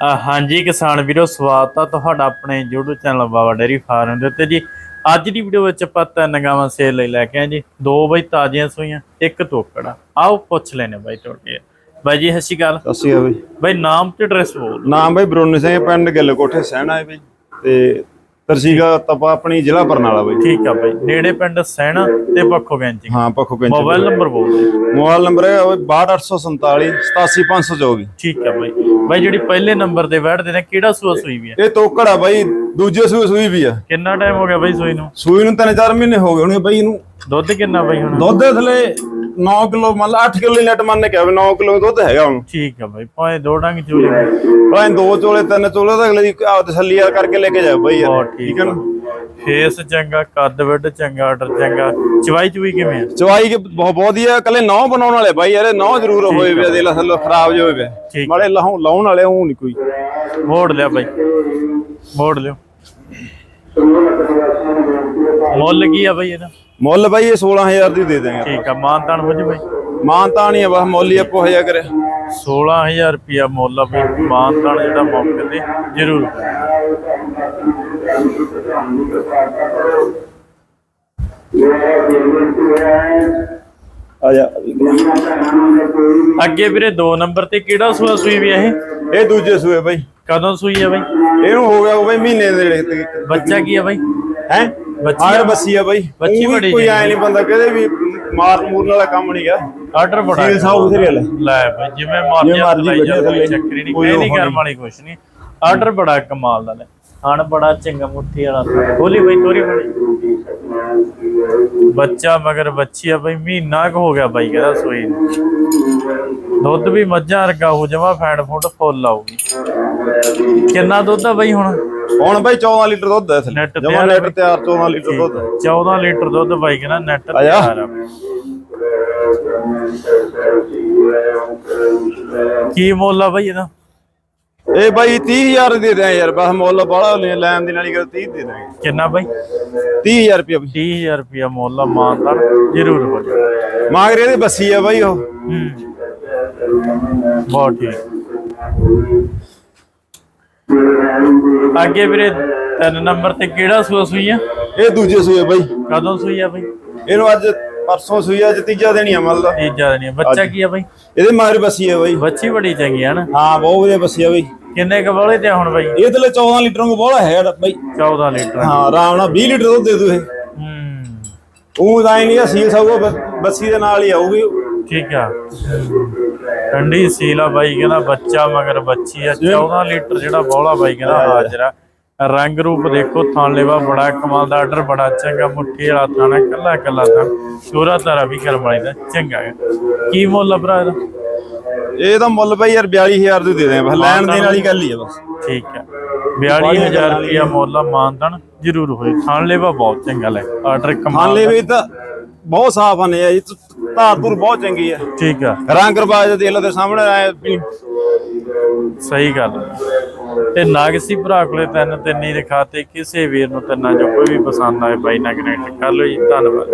ਹਾਂਜੀ ਕਿਸਾਨ ਵੀਰੋ ਸਵਾਗਤ ਆ ਤੁਹਾਡਾ ਆਪਣੇ YouTube channel Baba dairy farm ਦੇ ਉੱਤੇ ਜੀ। ਅੱਜ ਦੀ ਵੀਡੀਓ ਵਿੱਚ ਆਪਾਂ ਤਿੰਨ ਗਾਵਾਂ ਸੇਲ ਲਈ ਲੈ ਕੇ ਆਏ ਜੀ। ਦੋ ਬਈ ਤਾਜ਼ੀਆਂ ਸੂਈਆਂ ਇੱਕ ਤੋਕੜਾ ਆਓ ਪੁੱਛ ਲੈਨੇ ਬਾਈ ਤੁਹਾਡੇ ਬਾਈ ਜੀ ਸਤਿ ਸ਼੍ਰੀ ਅਕਾਲ। ਅਸੀਂ ਆ ਬਈ। ਬਾਈ ਨਾਮ ਤੇ ਐਡਰੈਸ ਬੋਲ ਨਾਮ ਬਈ ਬਰੋਨੀ ਸਿੰਘ ਪਿੰਡ ਗਿੱਲ ਕੋਠੇ ਸਹਿਣਾ ਹੈ ਬਈ। ਤੇ ਤਰਸੀਗਾ ਤਪਾ ਆਪਣੀ ਜ਼ਿਲ੍ਹਾ ਬਰਨਾਲਾ ਬਈ। ਠੀਕ ਆ ਬਾਈ। ਨੇੜੇ ਪਿੰਡ ਸੈਣਾ ਤੇ ਪੱਖੋ ਗੈਂਚੀ ਹਾਂ ਪੱਖੋ ਪਿੰਡ ਮੋਬਾਈਲ ਨੰਬਰ ਬੋਲ। ਮੋਬਾਈਲ ਨੰਬਰ ਹੈ 62847 87524 ਠੀਕ ਆ ਬਾਈ। ਬਾਈ ਜਿਹੜੀ ਪਹਿਲੇ ਨੰਬਰ ਤੇ ਬੈਠਦੇ ਨੇ ਕਿਹੜਾ ਸੂਆ ਸੂਈ ਵੀ ਆ? ਇਹ ਤੋਕੜਾ ਬਈ ਦੂਜੇ ਸੂਈ ਸੂਈ ਵੀ ਆ। ਕਿੰਨਾ ਟਾਈਮ ਹੋ ਗਿਆ ਬਾਈ ਸੂਈ ਨੂੰ? ਸੂਈ ਨੂੰ ਤਿੰਨ ਚਾਰ ਮਹੀਨੇ ਹੋ ਗਏ ਹੋਣੇ ਬਈ ਇਹਨੂੰ। ਦੁੱਧ ਕਿੰਨਾ ਬਾਈ ਹੁਣ? ਦੁੱਧ ਦੇ ਥਲੇ 9 ਕਿਲੋ ਮੰਨ ਲਾ 8 ਕਿਲੋ ਨੈਟ ਮੰਨ ਕੇ ਕਿਹਾ ਵੀ 9 ਕਿਲੋ ਦੁੱਧ ਹੈਗਾ ਹੁਣ। ਠੀਕ ਆ ਬਾਈ ਭਾਵੇਂ ਦੋ ਡੰਗ ਚੋਲੇ। ਭਾਵੇਂ ਦੋ ਚੋਲੇ ਤਿੰਨ ਚੋਲੇ ਤਾਂ ਅਗਲੇ ਦੀ ਆਪ ਤਸੱਲੀ ਆ ਕਰਕੇ ਲੈ ਕੇ ਜਾ ਬਈ ਯਾਰ। ਠੀਕ ਹੈ ਨਾ? ਫੇਸ ਚੰਗਾ ਕੱਦ ਵੱਡ ਚੰਗਾ ਆਰਡਰ ਚੰਗਾ। ਚਵਾਈ ਚੁਈ ਕਿਵੇਂ ਆ? ਚਵਾਈ ਬਹੁਤ ਵਧੀਆ ਕੱਲੇ ਨੌ ਬਣਾਉਣ ਵਾਲੇ ਬਾਈ ਯਾਰ ਨੌ ਜ਼ਰੂਰ ਹੋਏ ਵੇ ਦੇ ਲਸਲ ਖਰਾਬ ਜੋ ਹੋਏ ਵੇ। ਮਾੜੇ ਲਾਉਣ ਲਾਉਣ ਵਾਲੇ ਉਹ ਨਹੀਂ ਕੋਈ। ਮੋੜ ਲਿਆ ਬਾਈ। ਮੋੜ ਲਿਓ। ਮੁੱਲ ਕੀ ਆ ਬਾਈ ਇਹਦਾ? ਮੁੱਲ ਬਾਈ ਇਹ 16000 ਦੀ ਦੇ ਦੇਂਗੇ ਠੀਕ ਆ ਮਾਨਤਾਨ ਹੋ ਜੀ ਬਾਈ। ਮਾਨਤਾ ਨਹੀਂ ਆ ਬਸ ਮੁੱਲ ਹੀ ਆਪੋ ਹੋਇਆ ਕਰੇ। 16000 ਰੁਪਿਆ ਮੁੱਲ ਆ ਬਾਈ ਮਾਨਤਾਨ ਜਿਹੜਾ ਮੌਕੇ ਤੇ ਜ਼ਰੂਰ। ਆ ਜਾ। ਅੱਗੇ ਵੀਰੇ 2 ਨੰਬਰ ਤੇ ਕਿਹੜਾ ਸੂਆ ਸੂਈ ਵੀ ਇਹ? ਇਹ ਦੂਜੇ ਸੂਏ ਬਾਈ। ਕਦੋਂ ਸੂਈ ਆ ਬਾਈ? ਇਹਨੂੰ ਹੋ ਗਿਆ ਉਹ ਬਾਈ ਮਹੀਨੇ ਦੇ ਬੱਚਾ ਕੀ ਆ ਬਾਈ? ਹੈ? ਬੱਚੀ ਬੱਸੀ ਆ ਬਾਈ। ਬੱਚੀ ਬੜੀ ਕੋਈ। ਐ ਨਹੀਂ ਬੰਦਾ ਕਹਦੇ ਵੀ ਮਾਰ ਮੂਰਨ ਵਾਲਾ ਕੰਮ ਨਹੀਂ ਗਾ। ਆਰਡਰ ਬੜਾ ਸੀਲ ਸਾਊ ਸਿਰੇ ਲੈ ਲੈ ਬਾਈ ਜਿਵੇਂ ਮਰਜ਼ੀ। ਚੱਕਰੀ ਨਹੀਂ ਕੋਈ ਨਹੀਂ ਕਰਮ ਵਾਲੀ ਕੁਛ ਨਹੀਂ ਆਰਡਰ ਬੜਾ ਕਮਾਲ ਦਾ ਲੈ ਹਣ ਬੜਾ ਚੰਗਾ ਮੁੱਠੀ ਵਾਲਾ। ਬੋਲੀ ਬਾਈ ਤੋਰੀ ਬੜੀ ਬੱਚਾ ਮਗਰ ਬੱਚੀ ਆ ਬਾਈ ਮਹੀਨਾ ਕੁ ਹੋ ਗਿਆ ਬਾਈ ਕਹਿੰਦਾ ਸੋਈ ਨੂੰ। ਦੁੱਧ ਵੀ ਮੱਝਾਂ ਵਰਗਾ ਹੋ ਜਾਵਾ ਫੈਂਡ ਫੁੱਟ ਫੁੱਲ ਆਊਗੀ। ਕਿੰਨਾ ਦੁੱਧ ਆ ਬਾਈ ਹੁਣ? ਹੁਣ ਬਾਈ 14 ਲੀਟਰ ਦੁੱਧ ਹੈ ਥੱਲੇ ਨੈਟ ਜਮਾ ਤਿਆਰ ਨੈਟ ਤਿਆਰ 14 ਲੀਟਰ ਦੁੱਧ। ਹੈ। 14 ਲੀਟਰ ਦੁੱਧ ਬਾਈ ਕਹਿੰਦਾ ਨੈਟ। ਤਿਆਰ ਆ। ਕੀ ਮੁੱਲ ਆ ਬਾਈ ਇਹਦਾ? ਇਹ ਬਾਈ 30000 ਦੇ ਦੇ ਯਾਰ ਬਸ ਮੁੱਲ ਬਾਹਲਾ ਲੈਣ ਦੀ ਨਾਲੀ ਕਰ 30 ਦੇ ਦਾਂਗੇ ਕਿੰਨਾ ਬਾਈ? 30000 ਰੁਪਏ ਬਾਈ। 30000 ਰੁਪਿਆ ਮੁੱਲ ਆ ਮਾਨਦਾਰ ਜ਼ਰੂਰ ਹੋ ਜਾਊ। ਮਾਗਰੇ ਦੇ ਬੱਸੀ ਆ ਬਾਈ ਉਹ। ਬਹੁਤ ਠੀਕ। ਅੱਗੇ ਵੀਰੇ ਤਿੰਨ ਨੰਬਰ ਤੇ ਕਿਹੜਾ ਸੂਆ ਸੂਈ ਆ? ਇਹ ਦੂਜੇ ਸੂਏ ਬਾਈ। ਕਦੋਂ ਸੂਈ ਆ ਬਾਈ? ਇਹਨੂੰ ਅੱਜ ਪਰਸੋਂ ਸੂਈ ਆ, ਅੱਜ ਤੀਜਾ ਦੇਣੀ ਆ ਦਾ। ਤੀਜਾ ਨਹੀਂ ਬੱਚਾ ਕੀ ਆ ਬਾਈ? ਇਹਦੇ ਮਾਗਰੇ ਬੱਸੀ ਆ ਬਾਈ। ਬੱਚੀ ਬੜੀ ਚੰਗੀ ਆ ਨਾ। ਹਾਂ ਬਹੁਤ ਵਧੀਆ ਬੱਸੀ ਆ ਬਾਈ। ਕਿੰਨੇ ਕ ਬੋਲੇ ਤੇ ਆ ਹੁਣ ਬਾਈ? ਇਹ ਥੱਲੇ 14 ਲੀਟਰ ਨੂੰ ਬੋਲਾ ਹੈ ਬਾਈ। 14 ਲੀਟਰ। ਹਾਂ ਆਰਾਮ ਨਾਲ 20 ਲੀਟਰ ਦੁੱਧ ਦੇ ਦੂ ਇਹ। ਹੂੰ। ਉਹ ਤਾਂ ਨਹੀਂ ਆ ਸੀਲ ਸਭ ਬੱਸੀ ਦੇ ਨਾਲ ਹੀ ਆਊਗੀ। ਠੀਕ ਆ। ਠੰਡੀ ਸੀਲਾ ਬਾਈ ਕਹਿੰਦਾ ਬੱਚਾ ਮਗਰ ਬੱਚੀ ਆ। 14 ਲੀਟਰ ਜਿਹੜਾ ਬੋਲਾ ਬਾਈ ਕਹਿੰਦਾ ਹਾਜ਼ਰਾ ਰੰਗ ਰੂਪ ਦੇਖੋ ਥਾਂ ਲੈਵਾ ਬੜਾ ਕਮਾਲ ਦਾ ਆਰਡਰ ਬੜਾ ਚੰਗਾ ਮੁੱਠੀ ਵਾਲਾ ਥਾਣਾ ਕੱਲਾ ਕੱਲਾ ਥਾਂ ਸ਼ੋਰਾ ਤਾਰਾ ਵੀ ਕਰਮ ਵਾਲੀ ਦਾ ਚੰਗਾ ਹੈ। ਕੀ ਮੁੱਲ ਭਰਾ ਇਹਦਾ? ਇਹ ਤਾਂ ਮੁੱਲ ਬਾਈ ਯਾਰ 42000 ਦੇ ਦੇ ਦੇ ਬਸ ਲੈਣ ਦੇਣ ਵਾਲੀ ਗੱਲ ਹੀ ਆ ਬਸ। ਠੀਕ ਹੈ। 42000 ਰੁਪਿਆ ਮੁੱਲ ਆ ਮਾਨਦਨ ਜ਼ਰੂਰ ਹੋਏ। ਥਾਂ ਲੈਵਾ ਬਹੁਤ ਚੰਗਾ ਲੈ ਆਰਡਰ ਕਮਾਲ ਲੈ ਦਾ। ਵੀ ਤਾਂ ਬਹੁਤ ਸਾਫ਼ ਆਨੇ ਆ ਜੀ ਧਾਰ ਧੁਰ ਬਹੁਤ ਚੰਗੀ ਆ। ਠੀਕ ਆ। ਰੰਗ ਰਵਾਜ ਦੇਖ ਲਓ ਤੇ ਸਾਹਮਣੇ ਆਏ ਸਹੀ ਗੱਲ ਹੈ। ਤੇ ਨਾਗਸੀ ਭਰਾ ਕੋਲੇ ਤਿੰਨ, ਤਿੰਨੀ ਹੀ ਦਿਖਾਤੇ, ਕਿਸੇ ਵੀਰ ਨੂੰ ਤਿੰਨਾਂ ਚੋਂ ਕੋਈ ਵੀ ਪਸੰਦ ਆਏ, ਬਾਈ ਨਾਲ ਕਨੈਕਟ ਕਰ ਲਓ ਜੀ, ਧੰਨਵਾਦ।